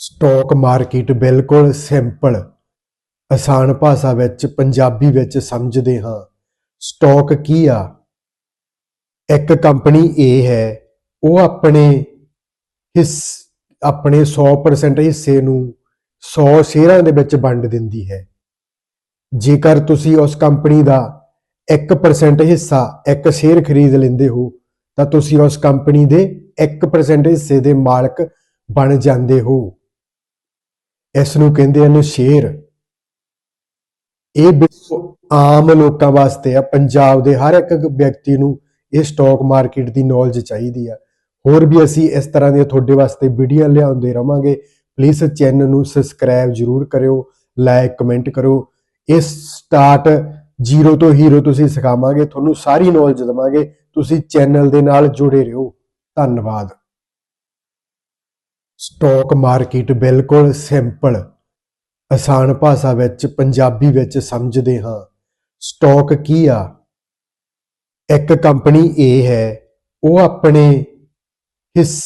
Stock market ਬਿਲਕੁਲ simple ਆਸਾਨ ਭਾਸ਼ਾ ਵਿੱਚ, ਪੰਜਾਬੀ ਵਿੱਚ ਸਮਝਦੇ ਹਾਂ। ਸਟਾਕ ਕੀ ਆ? ਇੱਕ ਕੰਪਨੀ A ਹੈ। ਉਹ ਆਪਣੇ ਹਿੱਸ, ਆਪਣੇ 100% ਹਿੱਸੇ ਨੂੰ 100 ਸ਼ੇਅਰਾਂ ਦੇ ਵਿੱਚ ਵੰਡ ਦਿੰਦੀ ਹੈ। ਜੇਕਰ ਤੁਸੀਂ ਉਸ ਕੰਪਨੀ ਦਾ 1% ਹਿੱਸਾ, ਇੱਕ ਸ਼ੇਅਰ ਖਰੀਦ ਲੈਂਦੇ ਹੋ, ਤਾਂ ਤੁਸੀਂ ਉਸ ਕੰਪਨੀ ਦੇ 1% ਹਿੱਸੇ ਦੇ ਮਾਲਕ ਬਣ ਜਾਂਦੇ ਹੋ। ਇਸ ਨੂੰ ਕਹਿੰਦੇ ਹਨ ਸ਼ੇਰ। ਇਹ ਬਿਲਕੁਲ ਆਮ ਲੋਕਾਂ ਵਾਸਤੇ ਆ। ਪੰਜਾਬ ਦੇ ਹਰ ਇੱਕ ਵਿਅਕਤੀ ਨੂੰ ਇਹ ਸਟਾਕ ਮਾਰਕੀਟ ਦੀ ਨੌਲੇਜ ਚਾਹੀਦੀ ਆ। ਹੋਰ ਵੀ ਅਸੀਂ ਇਸ ਤਰ੍ਹਾਂ ਦੀਆਂ ਤੁਹਾਡੇ ਵਾਸਤੇ ਵੀਡੀਓ ਲਿਆਉਂਦੇ ਰਵਾਂਗੇ। ਪਲੀਜ਼ ਚੈਨਲ ਨੂੰ ਸਬਸਕ੍ਰਾਈਬ ਜਰੂਰ ਕਰਿਓ ਲਾਈਕ ਕਮੈਂਟ ਕਰੋ ਇਸ ਸਟਾਰਟ ਜ਼ੀਰੋ ਤੋਂ ਹੀਰੋ ਤੁਸੀਂ ਸਿਖਾਵਾਂਗੇ, ਤੁਹਾਨੂੰ ਸਾਰੀ ਨੌਲੇਜ ਦਵਾਂਗੇ। ਤੁਸੀਂ ਚੈਨਲ ਦੇ ਨਾਲ ਜੁੜੇ ਰਹੋ। ਧੰਨਵਾਦ। ਸਟਾਕ ਮਾਰਕੀਟ ਬਿਲਕੁਲ ਸਿੰਪਲ ਆਸਾਨ ਭਾਸ਼ਾ ਵਿੱਚ, ਪੰਜਾਬੀ ਵਿੱਚ ਸਮਝਦੇ ਹਾਂ। ਸਟਾਕ ਕੀ ਆ? ਇੱਕ ਕੰਪਨੀ A ਹੈ। ਉਹ ਆਪਣੇ ਹਿੱਸ,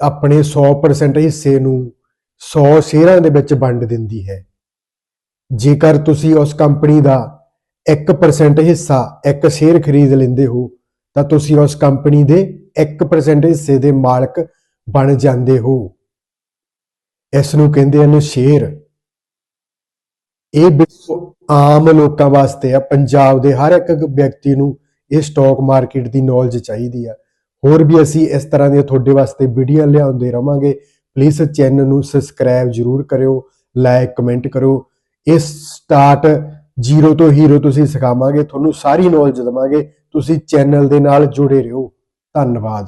ਆਪਣੇ 100% ਹਿੱਸੇ ਨੂੰ 100 ਸ਼ੇਅਰਾਂ ਦੇ ਵਿੱਚ ਵੰਡ ਦਿੰਦੀ ਹੈ। ਜੇਕਰ ਤੁਸੀਂ ਉਸ ਕੰਪਨੀ ਦਾ 1% ਹਿੱਸਾ, ਇੱਕ ਸ਼ੇਅਰ ਖਰੀਦ ਲੈਂਦੇ ਹੋ, ਤਾਂ ਤੁਸੀਂ ਉਸ ਕੰਪਨੀ ਦੇ 1% ਹਿੱਸੇ ਦੇ ਮਾਲਕ ਬਣ ਜਾਂਦੇ ਹੋ। ਇਸ ਨੂੰ ਕਹਿੰਦੇ ਹਨ ਸ਼ੇਰ। ਇਹ ਬਿਲਕੁਲ ਆਮ ਲੋਕਾਂ ਵਾਸਤੇ ਆ। ਪੰਜਾਬ ਦੇ ਹਰ ਇੱਕ ਵਿਅਕਤੀ ਨੂੰ ਇਹ ਸਟਾਕ ਮਾਰਕੀਟ ਦੀ ਨੌਲੇਜ ਚਾਹੀਦੀ ਆ। ਹੋਰ ਵੀ ਅਸੀਂ ਇਸ ਤਰ੍ਹਾਂ ਦੀਆਂ ਤੁਹਾਡੇ ਵਾਸਤੇ ਵੀਡੀਓ ਲਿਆਉਂਦੇ ਰਵਾਂਗੇ। ਪਲੀਜ਼ ਚੈਨਲ ਨੂੰ ਸਬਸਕ੍ਰਾਈਬ ਜਰੂਰ ਕਰਿਓ ਲਾਈਕ ਕਮੈਂਟ ਕਰੋ ਇਸ ਸਟਾਰਟ ਜ਼ੀਰੋ ਤੋਂ ਹੀਰੋ ਤੁਸੀਂ ਸਿਖਾਵਾਂਗੇ, ਤੁਹਾਨੂੰ ਸਾਰੀ ਨੌਲੇਜ ਦਵਾਂਗੇ। ਤੁਸੀਂ ਚੈਨਲ ਦੇ ਨਾਲ ਜੁੜੇ ਰਹੋ। ਧੰਨਵਾਦ।